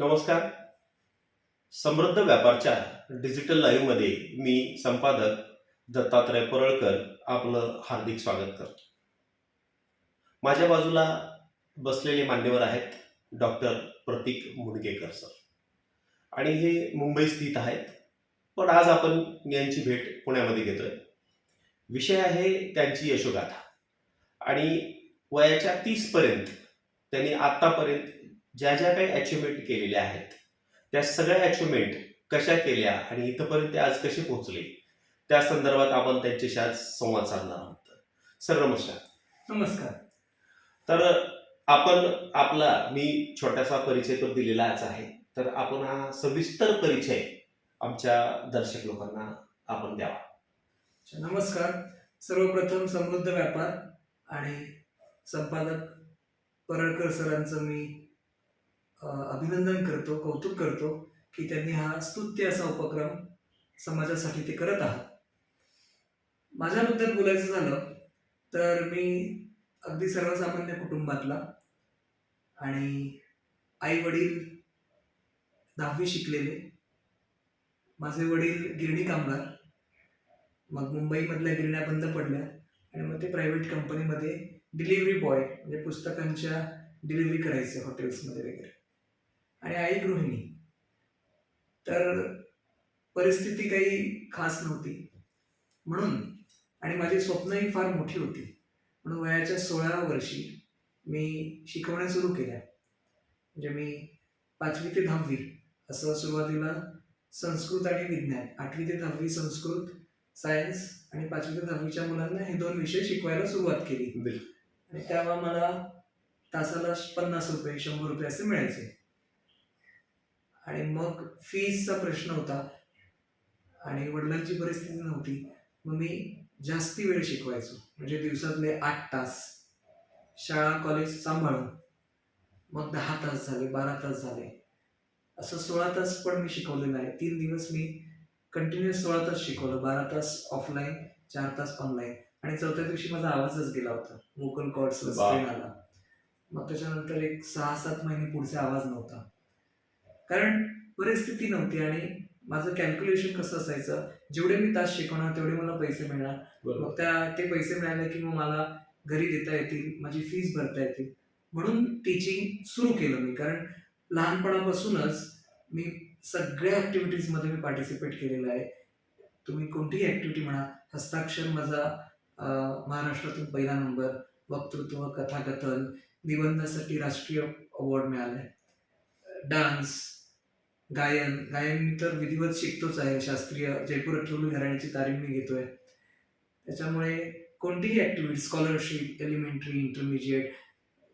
नमस्कार. समृद्ध व्यापारच्या डिजिटल लाईव्हमध्ये मी संपादक दत्तात्रय परळकर आपलं हार्दिक स्वागत करतो. माझ्या बाजूला बसलेले मान्यवर आहेत डॉक्टर प्रतीक मुणगेकर सर. आणि हे मुंबई स्थित आहेत. पण आज आपण यांची भेट पुण्यामध्ये घेतोय. विषय आहे त्यांची यशोगाथा. आणि वयाच्या तीसपर्यंत त्यांनी आत्तापर्यंत ज्या ज्या काही अचिव्हमेंट केलेल्या आहेत त्या सगळ्या अचिव्हमेंट कशा केल्या आणि इथपर्यंत ते आज कसे पोहोचले त्या संदर्भात आपण त्यांच्याशी आज संवाद साधणार आहोत. सर नमस्कार. नमस्कार. तर आपण आपला मी छोटासा परिचय तर दिलेलाच आहे तर आपण हा सविस्तर परिचय आमच्या दर्शक लोकांना आपण द्यावा. नमस्कार. सर्वप्रथम समृद्ध व्यापार आणि संपादक परळकर सरांचं मी अभिनंदन करतो कौतुक करतो की त्यांनी हा स्तुत्य असा उपक्रम समाजासाठी ते करत आहात. माझ्याबद्दल बोलायचं झालं तर मी अगदी सर्वसामान्य कुटुंबातला आणि आई वडील दहावी शिकलेले माझे वडील गिरणी कामगार मग मुंबईमधल्या गिरण्या बंद पडल्या आणि मग ते प्रायव्हेट कंपनीमध्ये डिलिव्हरी बॉय म्हणजे पुस्तकांच्या डिलिव्हरी करायचे हॉटेल्समध्ये वगैरे. आणि आई गृहिणी. तर परिस्थिती काही खास नव्हती. म्हणून आणि माझी स्वप्नही फार मोठी होती. म्हणून वयाच्या सोळाव्या वर्षी मी शिकवण्या सुरू केल्या. म्हणजे मी पाचवी ते दहावी असं सुरुवातीला संस्कृत आणि विज्ञान आठवी ते दहावी संस्कृत सायन्स आणि पाचवी ते दहावीच्या मुलांना हे दोन विषय शिकवायला सुरुवात केली. आणि तेव्हा मला तासाला पन्नास रुपये शंभर रुपये असे मिळायचे. आणि मग फीजचा प्रश्न होता. आणि वडिलांची परिस्थिती नव्हती. मग मी जास्ती वेळ शिकवायचो. म्हणजे दिवसातले आठ तास. शाळा कॉलेज सांभाळून. मग दहा तास झाले बारा तास झाले. असं सोळा तास पण मी शिकवलेलं आहे तीन दिवस मी कंटिन्युअस सोळा तास शिकवलं. बारा तास ऑफलाईन चार तास ऑनलाईन आणि चौथ्या दिवशी माझा आवाजच गेला होता. वोकल. स्ट्रेन आला. मग त्याच्यानंतर एक सहा सात महिने पुढचा आवाज नव्हता. कारण परिस्थिती नव्हती आणि माझं कॅल्क्युलेशन कसं असायचं जेवढे मी तास शिकवणार तेवढे मला पैसे मिळणार. मग त्या ते पैसे मिळाले की मग मला घरी देता येतील माझी फीस भरता येतील. म्हणून टीचिंग सुरू केलं मी. कारण लहानपणापासूनच मी सगळ्या ॲक्टिव्हिटीजमध्ये मी पार्टिसिपेट केलेलं आहे. तुम्ही कोणतीही ॲक्टिव्हिटी म्हणा हस्ताक्षर माझा महाराष्ट्रातून पहिला नंबर वक्तृत्व कथाकथन निबंधासाठी राष्ट्रीय अवॉर्ड मिळालाय डान्स गायन. गायन मी तर विधिवत शिकतोच आहे. शास्त्रीय जयपूर अठ्ठवली घराण्याची तालीम मी घेतोय. त्याच्यामुळे कोणतीही activity scholarship elementary intermediate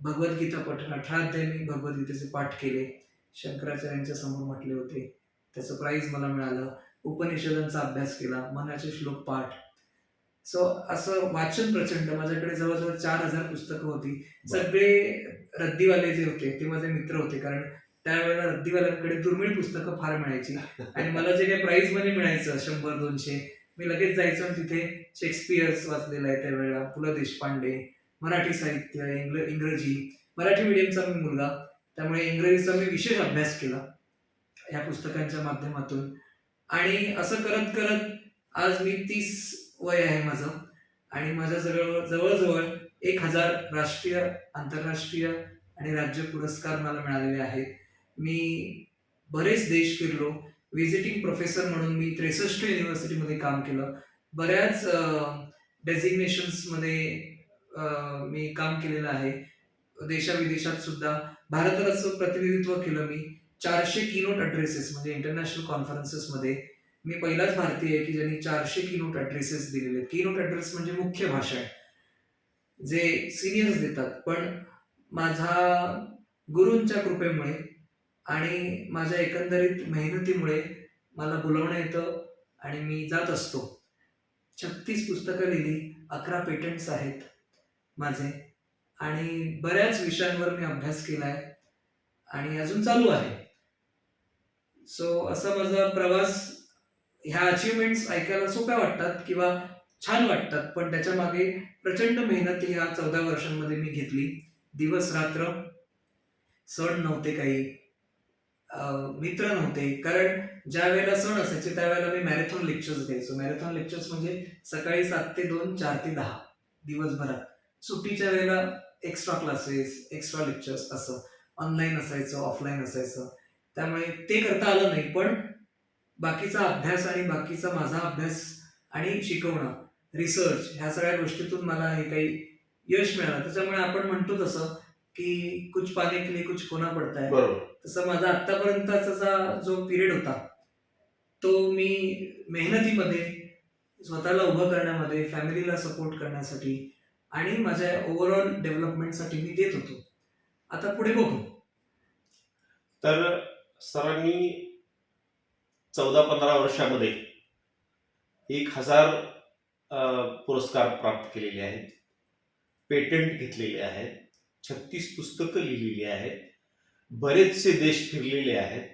Bhagavad Gita पठण अठरा अध्याय मी भगवद्गीतेचे पाठ केले. शंकराचार्यांच्या समोर म्हटले होते. त्याचं प्राईज मला मिळालं. उपनिषदांचा अभ्यास केला. मनाचे श्लोक पाठ. सो असं वाचन प्रचंड. माझ्याकडे जवळजवळ चार हजार पुस्तकं होती. सगळे रद्दीवाले जे होते ते माझे मित्र होते. कारण त्यावेळेला रद्दीवाल्यांकडे दुर्मिळ पुस्तकं फार मिळायची. आणि मला जे काही प्राईज मनी मिळायचं शंभर दोनशे मी लगेच जायचो आणि तिथे शेक्सपियर्स वाचलेलं आहे त्यावेळेला. पु ल देशपांडे मराठी साहित्य इंग्ल इंग्रजी मराठी मिडियमचा मी मुलगा. त्यामुळे इंग्रजीचा मी विशेष अभ्यास केला या पुस्तकांच्या माध्यमातून. आणि असं करत करत आज मी तीस वय आहे माझं. आणि माझ्या जवळ जवळजवळ एक हजार राष्ट्रीय आंतरराष्ट्रीय आणि राज्य पुरस्कार मला मिळालेले आहेत. मी बरेच देश फिरलो. व्हिजिटिंग प्रोफेसर म्हणून मी त्रेसष्ट युनिव्हर्सिटीमध्ये काम केलं. बऱ्याच डेझिग्नेशन्समध्ये मी काम केलेलं आहे. देशाविदेशात सुद्धा. भारताचं प्रतिनिधित्व केलं मी. चारशे किनोट अड्रेसेस म्हणजे इंटरनॅशनल कॉन्फरन्सेसमध्ये मी पहिलाच भारतीय आहे की ज्यांनी चारशे किनोट अड्रेसेस दिलेले आहेत. किनोट अड्रेस म्हणजे मुख्य भाषा आहे. जे सिनियर्स देतात. पण माझा गुरूंच्या कृपेमुळे आणि माझ्या एकंदरीत मेहनतीमुळे मला बोलवणं येतं आणि मी जात असतो. छत्तीस पुस्तकं लिहिली अकरा पेटंट्स आहेत माझे आणि बऱ्याच विषयांवर मी अभ्यास केला आहे आणि अजून चालू आहे. सो असा माझा प्रवास ह्या अचिव्हमेंट्स ऐकायला सोप्या वाटतात किंवा छान वाटतात पण त्याच्यामागे प्रचंड मेहनत ह्या चौदा वर्षांमध्ये मी घेतली. दिवस रात्र सण नव्हते काही. मित्र नव्हते. कारण ज्या वेळेला सण असायचे त्यावेळेला मी मॅरेथॉन लेक्चर्स द्यायचो मॅरेथॉन लेक्चर्स म्हणजे सकाळी सात ते दोन चार ते दहा दिवसभरात. सुट्टीच्या वेळेला एक्स्ट्रा क्लासेस एक्स्ट्रा लेक्चर्स असं. ऑनलाईन असायचं ऑफलाईन असायचं. त्यामुळे ते करता आलं नाही पण बाकीचा अभ्यास आणि बाकीचा माझा अभ्यास आणि शिकवणं रिसर्च ह्या सगळ्या गोष्टीतून मला हे काही यश मिळालं. त्याच्यामुळे आपण म्हणतो तसं की कुछ पाने के लिए कुछ खोना पडताय बरोबर. तसं माझा आत्तापर्यंतचा जो पिरियड होता तो मी मेहनतीमध्ये स्वतःला उभं करण्यामध्ये फॅमिलीला सपोर्ट करण्यासाठी आणि माझ्या ओव्हरऑल डेव्हलपमेंटसाठी मी देत होतो. आता पुढे बघू. तर सरांनी चौदा पंधरा वर्षामध्ये एक हजार पुरस्कार प्राप्त केलेले आहेत पेटंट घेतलेले आहेत छत्तीस पुस्तकं लिहिलेली आहेत बरेचसे देश फिरलेले आहेत.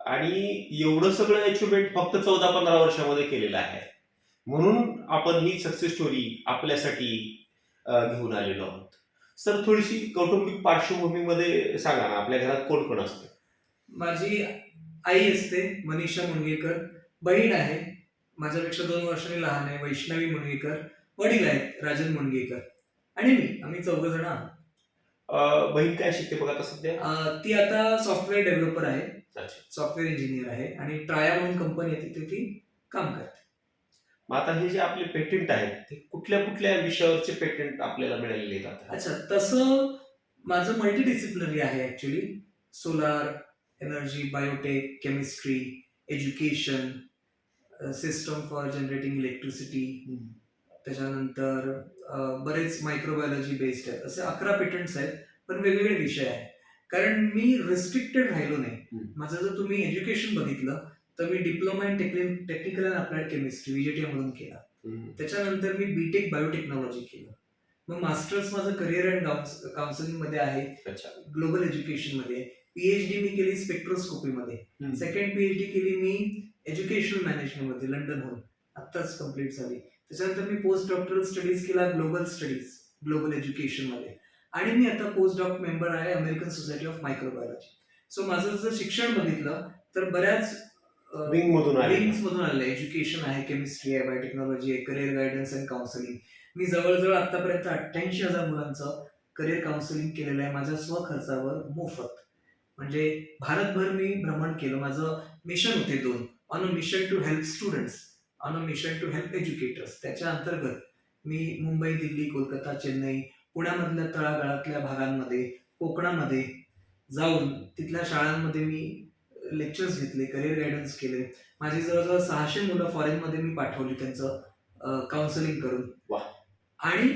आणि एवढं सगळं अचिव्हमेंट फक्त चौदा पंधरा वर्षामध्ये केलेलं आहे. म्हणून आपण ही सक्सेस स्टोरी आपल्यासाठी घेऊन आलेलो आहोत. सर थोडीशी कौटुंबिक पार्श्वभूमीमध्ये सांगा ना आपल्या घरात कोण कोण असतं? माझी आई असते मनीषा मुणगेकर बहीण आहे माझ्यापेक्षा दोन वर्षांनी लहान आहे वैष्णवी मुणगेकर वडील आहेत राजन मुणगेकर आणि मी आम्ही चौघ जण आहोत. बहीण काय शिकते बघा आता सध्या? अं, ती आता सॉफ्टवेअर डेव्हलपर आहे. अच्छा. सॉफ्टवेअर इंजिनियर आहे आणि ट्राया म्हणून कंपनी आहे तिथे ती काम करते. मग आता हे जे आपले पेटंट आहेत ते कुठल्या कुठल्या विषयावरचे पेटंट आपल्याला मिळालेले आहेत आता? अच्छा तसं माझं मल्टी डिसिप्लिनरी आहे actually solar energy biotech chemistry education system for generating electricity त्याच्यानंतर बरेच मायक्रोबायोलॉजी बेस्ड आहेत. असे अकरा पेटंट्स आहेत पण वेगवेगळे विषय आहेत. कारण मी रिस्ट्रिक्टेड राहिलो नाही. माझं जर तुम्ही एज्युकेशन बघितलं तर मी diploma in technical and applied chemistry VJTI मधून केला. त्याच्यानंतर मी बीटेक बायोटेक्नॉलॉजी केलं. मग मास्टर्स माझं करिअर अँड काउन्सिलिंगमध्ये आहे. ग्लोबल एज्युकेशनमध्ये. पीएचडी मी केली स्पेक्ट्रोस्कोपी मध्ये. सेकंड पीएचडी केली मी एज्युकेशनल मॅनेजमेंटमध्ये लंडनहून आत्ताच कंप्लीट झाली. त्याच्यानंतर मी पोस्ट डॉक्टरल स्टडीज केला ग्लोबल स्टडीज ग्लोबल एज्युकेशनमध्ये. आणि मी आता पोस्ट डॉक मेंबर आहे American society of microbiology so माझं जर शिक्षण बघितलं तर बऱ्याच विंग मधून आले. विंग्स मधून आलेलं एज्युकेशन आहे केमिस्ट्री आहे बायोटेक्नॉलॉजी आहे करिअर गायडन्स अँड काउन्सिलिंग मी जवळजवळ आतापर्यंत अठ्ठ्याऐंशी हजार मुलांचं करिअर काउन्सिलिंग केलेलं आहे माझ्या स्वखर्चावर मोफत. म्हणजे भारतभर मी भ्रमण केलं. माझं मिशन होते दोन. On a mission to help students on a mission to help educators त्याच्या अंतर्गत मी मुंबई दिल्ली कोलकाता चेन्नई पुण्यामधल्या तळागाळातल्या भागांमध्ये कोकणामध्ये जाऊन तिथल्या शाळांमध्ये मी लेक्चर्स घेतले करिअर गायडन्स केले. माझी जवळजवळ सहाशे मुलं फॉरेनमध्ये मी पाठवली त्यांचं काउन्सिलिंग करून. वाह. आणि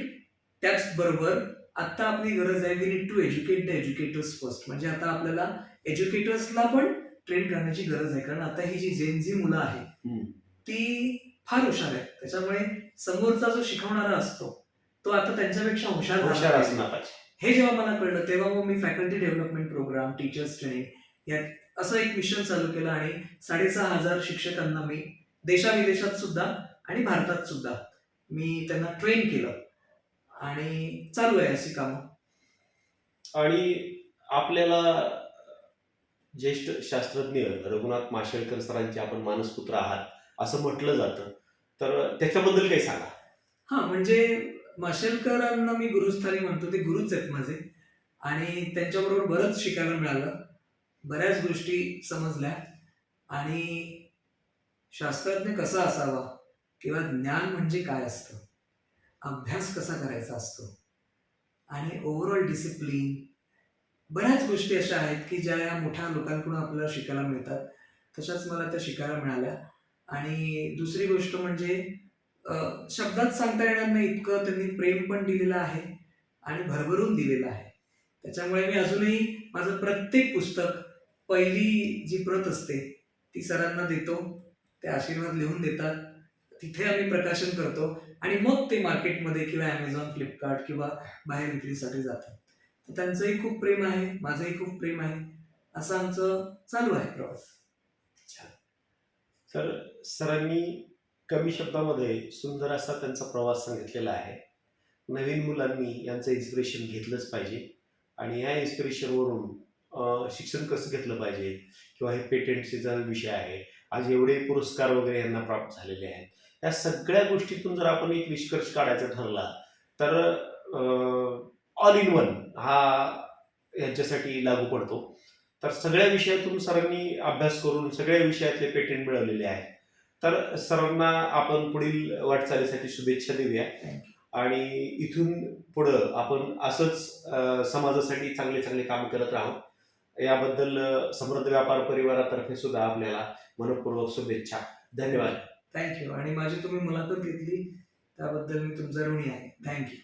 त्याचबरोबर आता आपली गरज आहे we need to educate the educators first म्हणजे आता आपल्याला एज्युकेटर्सला पण ट्रेन करण्याची गरज आहे. कारण आता ही जी जेनझी मुलं आहेत हम्म. ती फार हुशार आहेत त्याच्यामुळे समोरचा जो शिकवणारा असतो तो आता त्यांच्यापेक्षा हुशार हुशार. असणार पाहिजे. हे जेव्हा मला कळलं तेव्हा मग मी faculty development programme teachers training या असं एक मिशन चालू केलं आणि साडेसहा हजार शिक्षकांना मी देशाविदेशात सुद्धा आणि भारतात सुद्धा मी त्यांना ट्रेन केलं. आणि चालू आहे अशी कामं. आणि आपल्याला ज्येष्ठ शास्त्रज्ञ रघुनाथ माशेलकर सरांचे आपण मानसपुत्र आहात. असं म्हटलं जातं. तर त्याच्याबद्दल काही सांगा. हा म्हणजे माशेलकरांना मी गुरुस्थानी म्हणतो ते गुरुच आहेत माझे. आणि त्यांच्याबरोबर बरंच शिकायला मिळालं. बऱ्याच गोष्टी समजल्या. आणि शास्त्रज्ञ कसा असावा किंवा ज्ञान म्हणजे काय असतं? अभ्यास कसा करायचा असतो? आणि ओव्हरऑल डिसिप्लिन बऱ्याच गोष्टी अशा आहेत की ज्या या मोठ्या लोकांकडून आपल्याला शिकायला मिळतात. तशाच मला त्या शिकायला मिळाल्या. आणि दुसरी गोष्ट म्हणजे शब्दात सांगता येणार नाही इतकं त्यांनी प्रेम पण दिलेलं आहे आणि भरभरून दिलेलं आहे. त्याच्यामुळे मी अजूनही माझं प्रत्येक पुस्तक पहिली जी प्रत असते ती सरांना देतो ते आशीर्वाद लिहून देतात तिथे आम्ही प्रकाशन करतो आणि मग ते मार्केटमध्ये किंवा ॲमेझॉन फ्लिपकार्ट किंवा बाहेर विक्रीसाठी जातात. तर त्यांचंही खूप प्रेम आहे माझंही खूप प्रेम आहे असं आमचं चालू आहे प्रवास. तर सरांनी कमी शब्दामध्ये सुंदर असा त्यांचा प्रवास सांगितलेला आहे. नवीन मुलांनी यांचं इन्स्पिरेशन घेतलंच पाहिजे. आणि या इन्स्पिरेशनवरून शिक्षण कसं घेतलं पाहिजे? किंवा हे पेटेंटचा विषय आहे. आज एवढे पुरस्कार वगैरे यांना प्राप्त झालेले आहेत. या सगळ्या गोष्टीतून जर आपण एक निष्कर्ष काढायचा ठरला तर ऑल इन वन हा यांच्यासाठी लागू पडतो. तर सगळ्या विषयातून सरांनी अभ्यास करून सगळ्या विषयातले पेटेंट मिळवलेले आहेत. तर सरांना आपण पुढील वाटचालीसाठी शुभेच्छा देऊया. आणि इथून पुढं आपण असंच समाजासाठी चांगले चांगले काम करत राहू. याबद्दल समृद्ध व्यापार परिवारातर्फे सुद्धा आपल्याला मनपूर्वक शुभेच्छा. धन्यवाद. थँक्यू आणि माझी तुम्ही मुलाखत घेतली त्याबद्दल मी तुमचा ऋणी आहे. थँक्यू